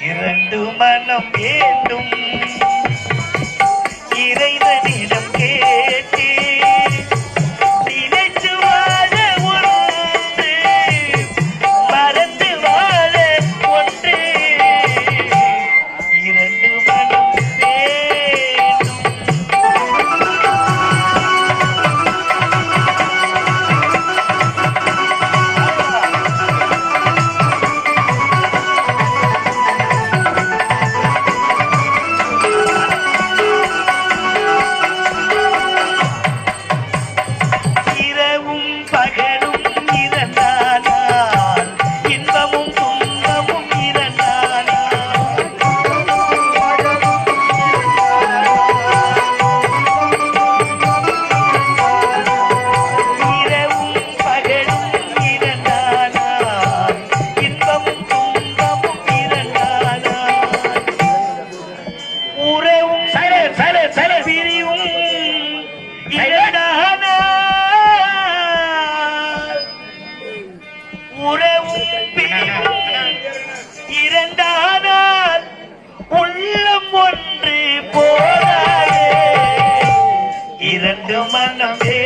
இரண்டு மனம் வேண்டும். மனம்